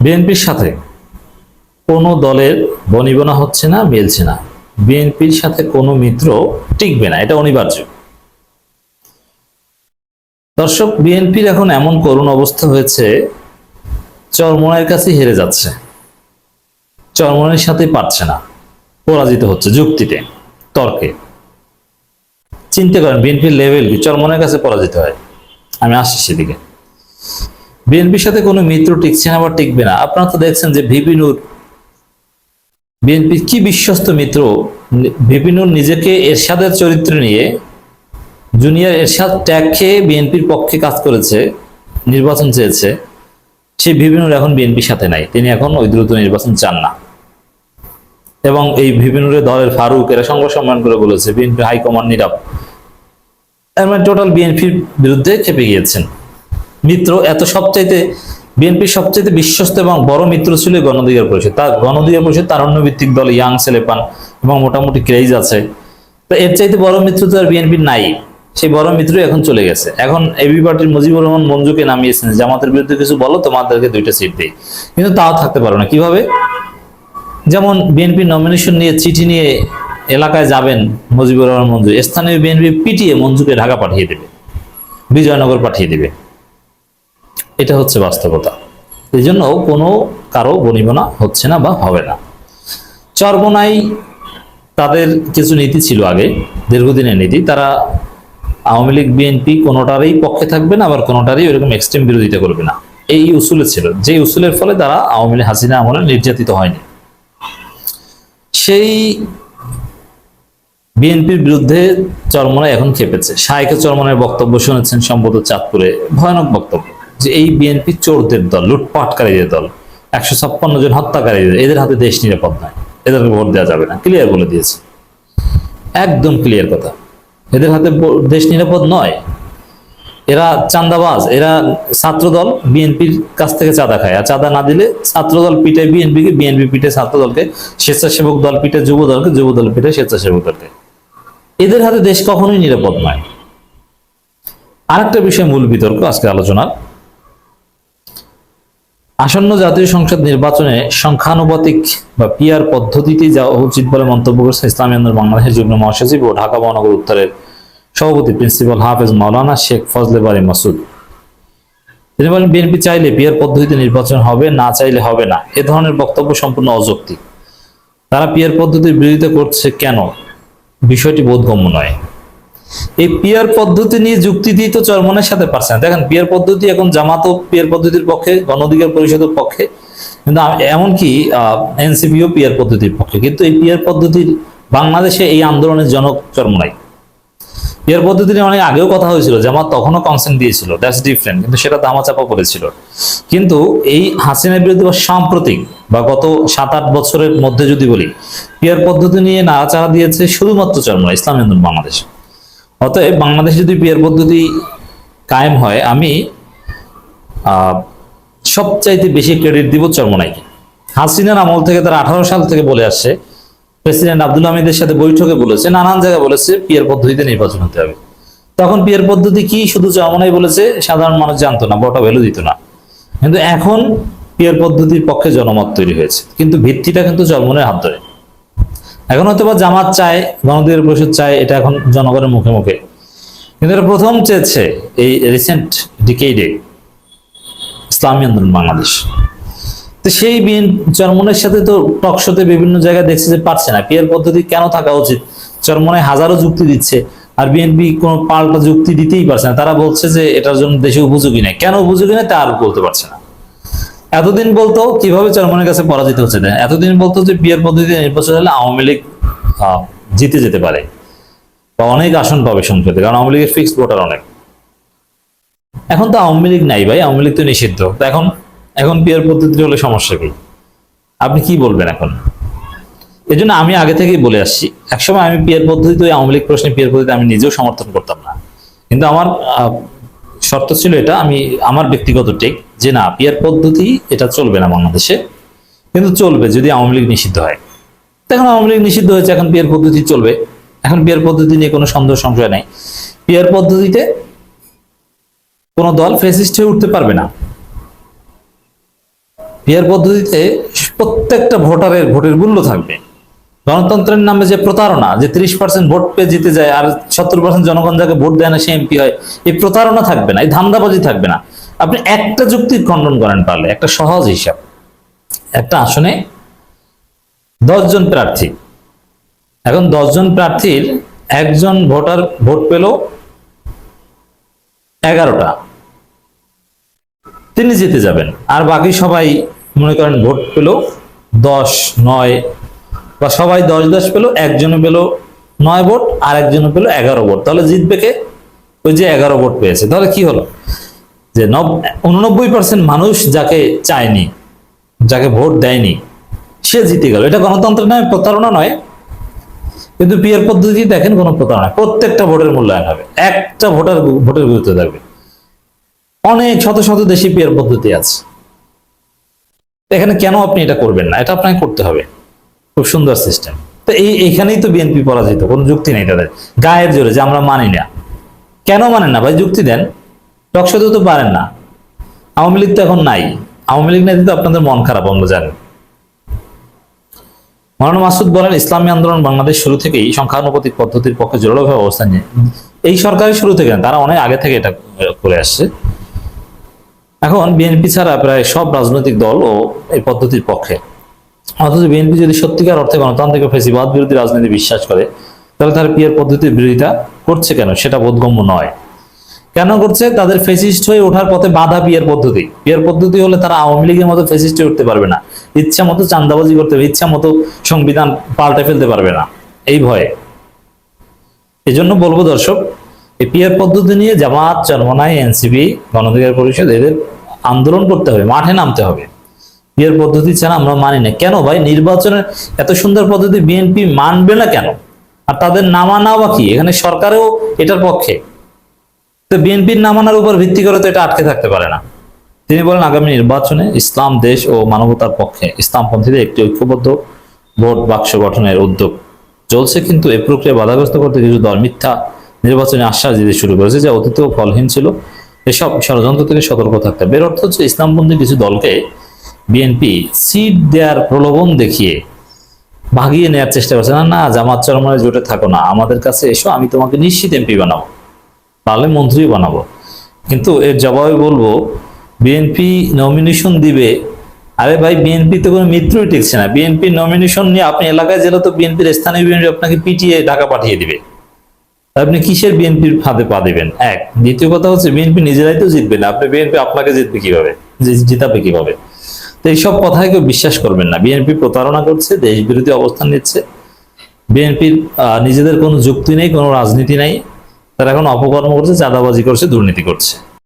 বিএনপির সাথে কোনো দলের বনিবনা হচ্ছে না, মিলছে না। বিএনপির সাথে কোনো মিত্র টিকবে না, এটা অনিবার্য। দর্শক, বিএনপির এখন এমন করুণ অবস্থা হয়েছে চরমনের কাছে হেরে যাচ্ছে। চরমনের সাথে পারছে না, পরাজিত হচ্ছে যুক্তিতে, তর্কে। চিন্তা করেন, বিএনপির লেভেল কি? চরমনের কাছে পরাজিত হয়। আমি আসছি সেদিকে। বিএনপির সাথে কোনো মিত্র টিকছে না বা টিকবে না। আপনারা তো দেখছেন যে ভিপি নূর, বিএনপির কি বিশ্বস্ত মিত্র, ভিপি নূর নিজেকে এরশাদের চরিত্র নিয়ে জুনিয়র এরশাদ ট্যাগ খেয়ে বিএনপির পক্ষে কাজ করেছে, নির্বাচন চেয়েছে, সে ভিপি নূর এখন বিএনপির সাথে নাই। তিনি এখন ওই দ্রুত নির্বাচন চান না। এবং এই ভিপিনুরের দলের ফারুক, এরা সংবাদ সম্মান করে বলেছে, বিএনপি হাইকমান্ড নীরব। এর মানে টোটাল বিএনপির বিরুদ্ধে খেপে গিয়েছেন। মিত্র এত সবচাইতে বিএনপির সবচাইতে বিশ্বস্ত এবং বড় মিত্র ছিল গণধিকার পরিষদ। তার গণধিকার পরিষদ তারুণ্য ভিত্তিক দল ইয়াং ছেলেপান এবং মোটামুটি ক্রেজ আছে। তো এর চাইতে বড় মিত্র তো আর বিএনপির নাই। সেই বড় মিত্রই এখন চলে গেছে। এখন এবি পার্টির মুজিবুর রহমান মঞ্জুকে নামিয়েছেন। জামাতের বিরুদ্ধে কিছু বলো, তোমাদেরকে দুইটা সিট দেই। কিন্তু তাও থাকতে পারো না। কীভাবে? যেমন বিএনপি নমিনেশন নিয়ে, চিঠি নিয়ে এলাকায় যাবেন মুজিবুর রহমান মঞ্জু। স্থানীয় বিএনপি পিটিয়ে মঞ্জুকে ঢাকা পাঠিয়ে দেবে। বিজয়নগর পাঠিয়ে দেবে। এটা হচ্ছে বাস্তবতা। এই জন্য কোনো কারও বনিবনা হচ্ছে না বা হবে না। চরমনাই তাদের কিছু নীতি ছিল আগে, দীর্ঘদিনের নীতি। তারা আওয়ামী লীগ, বিএনপি কোনোটারই পক্ষে থাকবে না, আবার কোনোটারই ওইরকম এক্সট্রিম বিরোধিতা করবে না। এই উসুলে ছিল। যে উসুলের ফলে তারা আওয়ামী লীগ, হাসিনা আমলে নির্যাতিত হয়নি। সেই বিএনপির বিরুদ্ধে চরমনায় এখন খেপেছে। শাইকে চরমনের বক্তব্য শুনেছেন সম্ভবত চাঁদপুরে। ভয়ানক বক্তব্য। যে এই বিএনপি চোরদের দল, লুটপাটকারীদের দল, একশো ছাপ্পান্ন জন হত্যাকারীদের, এদের হাতে দেশ নিরাপদ নয় এদেরকে ভোট দেওয়া যাবে না ক্লিয়ার বলে দিয়েছে। একদম ক্লিয়ার কথা। এদের হাতে দেশ নিরাপদ নয়। এরা চাঁদাবাজ, এরা ছাত্রদল, বিএনপির কাছ থেকে চাঁদা খায়। আর চাঁদা না দিলে ছাত্রদল পিঠে বিএনপিকে, বিএনপি পিঠে ছাত্রদলকে, স্বেচ্ছাসেবক দল পিঠে যুব দলকে যুব দল পিঠে স্বেচ্ছাসেবক দলকে এদের হাতে দেশ কখনোই নিরাপদ নয়। আরেকটা বিষয় মূল বিতর্ক আজকে আলোচনার। আসন্ন জাতীয় সংসদ নির্বাচনে সংখ্যানুপাতিক বা পিআর পদ্ধতিতে যাওয়া উচিত বলে মন্তব্য করেছে ইসলামী আন্দোলন বাংলাদেশের যুগ্ম মহাসচিব ও ঢাকা মহানগর উত্তরের সভাপতি প্রিন্সিপাল হাফেজ মাওলানা শেখ ফজলে বারি মাসুদ। তিনি বলেন, বিএনপি চাইলে পিআর পদ্ধতিতে নির্বাচন হবে, না চাইলে হবে না। এ ধরনের বক্তব্য সম্পূর্ণ অযৌক্তিক। তারা পিয়ার পদ্ধতির বিরোধিতা করছে কেন? বিষয়টি বোধগম্য নয়। এই পিয়ার পদ্ধতি নিয়ে যুক্তি দিয়ে তো চরমনের সাথে পারছে না। দেখেন, পিয়ার পদ্ধতি এখন জামাতও পিয়ার পদ্ধতির পক্ষে, গণ অধিকার পরিষদের পক্ষে, কিন্তু এমনকি এনসিপিও পিয়ার পদ্ধতির পক্ষে, কিন্তু এই পিয়ার পদ্ধতির বাংলাদেশে এই আন্দোলনের জনক চরমনাই। পিয়ার পদ্ধতি নিয়ে অনেক আগেও কথা হয়েছিল, জামাত তখনও কনসেন্ট দিয়েছিল দ্যাটস ডিফারেন্ট কিন্তু সেটা দামাচাপা পড়েছিল কিন্তু এই হাসিনার বিরুদ্ধে বা সাম্প্রতিক, বা গত সাত আট বছরের মধ্যে যদি বলি, পিয়ার পদ্ধতি নিয়ে নাড়াচাড়া দিয়েছে শুধুমাত্র চরমনাই, ইসলাম আন্দোলন বাংলাদেশ। অতএব বাংলাদেশ যদি পিয়ার পদ্ধতি কায়েম হয়, আমি সবচাইতে বেশি ক্রেডিট দিব চরমনাইকে। হাসিনার আমল থেকে তারা আঠারো সাল থেকে বলে আসছে। প্রেসিডেন্ট আব্দুল হামিদের সাথে বৈঠকে বলেছে, নানান জায়গায় বলেছে পিয়ার পদ্ধতিতে নির্বাচন হতে হবে। তখন পিয়ার পদ্ধতি কি শুধু চরমনাই বলেছে, সাধারণ মানুষ জানতো না বটা ভ্যালু দিত না। কিন্তু এখন পিয়ার পদ্ধতির পক্ষে জনমত তৈরি হয়েছে। কিন্তু ভিত্তিটা কিন্তু চরমনের হাত ধরে। এখন হয়তো বা জামাত চায় গণতন্ত্রের পরিষদ চায়, এটা এখন জনগণের মুখে মুখে। কিন্তু এটা প্রথম চেয়েছে এই রিসেন্ট ডিকেইডে ইসলামী আন্দোলন বাংলাদেশ। তো সেই বিএন চরমনের সাথে তো টকশোতে বিভিন্ন জায়গায় দেখছে যে পারছে না। পিয়ার পদ্ধতি কেন থাকা উচিত? চরমনে হাজারো যুক্তি দিচ্ছে, আর বিএনপি কোনো পাল্টা যুক্তি দিতেই পারছে না। তারা বলছে যে এটার জন্য দেশে উপযোগী নয় কেন উপযোগী নয় তা আর বলতে পারছে না। এতদিন বলতো কীভাবে চরমনের কাছে পরাজিত হচ্ছে এতদিন বলতো যে বিয়ের পদ্ধতিতে নির্বাচন হলে আওয়ামী লীগ জিতে যেতে পারে। বা অনেক আসন পাবে সংসদে, কারণ আওয়ামী লীগের ফিক্সড ভোটার অনেক। এখন তো আওয়ামী লীগ নাই ভাই, আওয়ামী লীগ তো নিষিদ্ধ। তো এখন এখন বিয়ের পদ্ধতি হলে সমস্যা কি? আপনি কি বলবেন এখন? এই জন্য আমি আগে থেকেই বলে আসছি, একসময় আমি পিয়ার পদ্ধতিতে আওয়ামী লীগ প্রশ্নে পিয়ার পদ্ধতি আমি নিজেও সমর্থন করতাম না। কিন্তু আমার শর্ত ছিল এটা, আমি আমার ব্যক্তিগত টেক যে না পিয়ার পদ্ধতি এটা চলবে না বাংলাদেশে, কিন্তু চলবে যদি আওয়ামী লীগ নিষিদ্ধ হয়। এখন আওয়ামী লীগ নিষিদ্ধ হয়েছে, এখন পিয়ার পদ্ধতি চলবে। এখন পিয়ার পদ্ধতি নিয়ে কোনো সন্দেহ সংশয় নাই। পিয়ার পদ্ধতিতে কোনো দল ফেসিস্ট হয়ে উঠতে পারবে না। পিয়ার পদ্ধতিতে প্রত্যেকটা ভোটারের, ভোটের মূল্য থাকবে। গণতন্ত্রের নামে যে প্রতারণা, যে ত্রিশ পার্সেন্ট ভোট পেয়ে জিতে যায় আর সত্তর পার্সেন্ট জনগণ যাকে ভোট দেয় না সে এমপি হয়, এই প্রতারণা থাকবে না, এই ধান্দাবাজি থাকবে না। আপনি একটা যুক্তির খণ্ডন করেন পারলে একটা সহজ হিসাব। একটা আসনে জন প্রার্থী। এখন জন প্রার্থীর একজন ভোটার ভোট পেল এগারোটা। তিনি জিতে যাবেন। আর বাকি সবাই মনে করেন ভোট পেল দশ, নয় বা সবাই দশ দশ পেল একজনে পেল নয় ভোট আর একজনে পেল এগারো ভোট। তাহলে জিতবে কে? ওই যে এগারো ভোট পেয়েছে। তাহলে কি হলো? যে নব উননব্বই পার্সেন্ট মানুষ যাকে চায়নি, যাকে ভোট দেয়নি, সে জিতে গেল। এটা গণতন্ত্রের নামে প্রতারণা নয়, কিন্তু পিয়ার পদ্ধতি দেখেন কোনো প্রতারণা প্রত্যেকটা ভোটের মূল্যায়ন হবে। একটা ভোটার ভোটের গুরুত্ব থাকবে। অনেক শত শত দেশি পিয়ার পদ্ধতি আছে। এখানে কেন আপনি এটা করবেন না? এটা আপনাকে করতে হবে। খুব সুন্দর সিস্টেম তো এই এখানেই তো বিএনপি পরাজিত, কোনো যুক্তি নেই তাদের। গায়ের জোরে, যে আমরা মানি না। কেন মানেন না? ভাই, যুক্তি দেন। টকশোতেও তো পারেন না। আওয়ামী লীগ তো এখন নাই। আওয়ামী লীগ নেই তো আপনাদের মন খারাপ আমরা জানি মৌলানা মাসুদ বলেন, ইসলামী আন্দোলন বাংলাদেশ শুরু থেকেই সংখ্যানুপাতিক পদ্ধতির পক্ষে জোরালোভাবে অবস্থান নিয়ে এই সরকারের শুরু থেকে তারা অনেক আগে থেকে এটা করে আসছে। এখন বিএনপি ছাড়া প্রায় সব রাজনৈতিক দল ও এই পদ্ধতির পক্ষে। অথচ বিএনপি যদি সত্যিকার অর্থে গণতান্ত্রিক ফেসিবাদ বিরোধী রাজনীতি বিশ্বাস করে, তাহলে তারা পিয়ার পদ্ধতির বিরোধিতা করছে কেন? সেটা বোধগম্য নয়। কেন করছে? তাদের ফেসিস্ট হয়ে ওঠার পথে বাধা পিয়ার পদ্ধতি। পিয়ার পদ্ধতি হলে তারা আওয়ামী লীগের মতো ফেসিস্ট হয়ে উঠতে পারবে না। ইচ্ছা মতো চান্দাবাজি করতে পারবে ইচ্ছা মতো সংবিধান পাল্টে ফেলতে পারবে না। এই ভয়ে। এই জন্য বলব দর্শক, এই পিয়ার পদ্ধতি নিয়ে জামাত চরমনাই এনসিবি গণঅধিকার পরিষদ, এদের আন্দোলন করতে হবে, মাঠে নামতে হবে। পিয়ার পদ্ধতি ছাড়া আমরা মানি না। কেন ভাই? নির্বাচনের এত সুন্দর পদ্ধতি বিএনপি মানবে না কেন? আর তাদের না মানা বা কি? এখানে সরকারেও এটার পক্ষে। তো বিএনপির না মানার উপর ভিত্তি করে তো এটা আটকে থাকতে পারে না। তিনি বলেন, আগামী নির্বাচনে ইসলাম, দেশ ও মানবতার পক্ষে ইসলামপন্থীদের একটি ঐক্যবদ্ধ ভোট বাক্স গঠনের উদ্যোগ চলছে। কিন্তু এ প্রক্রিয়া বাধাগ্রস্ত করতে কিছু দল মিথ্যা নির্বাচনে আশ্বাস দিতে শুরু করেছে, যা অতীতেও ফলহীন ছিল। এসব ষড়যন্ত্র থেকে সতর্ক থাকতে হবে। এর অর্থ হচ্ছে, ইসলামপন্থী কিছু দলকে বিএনপি সিট দেওয়ার প্রলোভন দেখিয়ে ভাগিয়ে নেওয়ার চেষ্টা করছে। না না, জামাত চরমনে জোটে থাকো না, আমাদের কাছে এসো, আমি তোমাকে নিশ্চিত এমপি বানাবো তাহলে মন্ত্রী বানাবো। কিন্তু এর জবাবে বলব বিএনপি নমিনেশন দিবে, আরে ভাই বিএনপি তো কোনো মিত্রই টিকছে না। বিএনপি নমিনেশন নিয়ে আপনি এলাকায় গেলে তো বিএনপির স্থানীয় বিএনপি আপনাকে পিটিয়ে ঢাকা পাঠিয়ে দিবে। আপনি কিসের বিএনপির ফাঁদে পা দেবেন? এক, দ্বিতীয় কথা হচ্ছে বিএনপি নিজেরাই তো জিতবে না, আপনি বিএনপি আপনাকে জিতবে কীভাবে? জিতাবে কীভাবে? তো এইসব কথায় কেউ বিশ্বাস করবেন না। বিএনপি প্রতারণা করছে দেশ বিরোধী অবস্থান নিচ্ছে। বিএনপির নিজেদের কোনো যুক্তি নেই, কোনো রাজনীতি নেই। তারা এখন অপকর্ম করছে, চাঁদাবাজি করছে, দুর্নীতি করছে।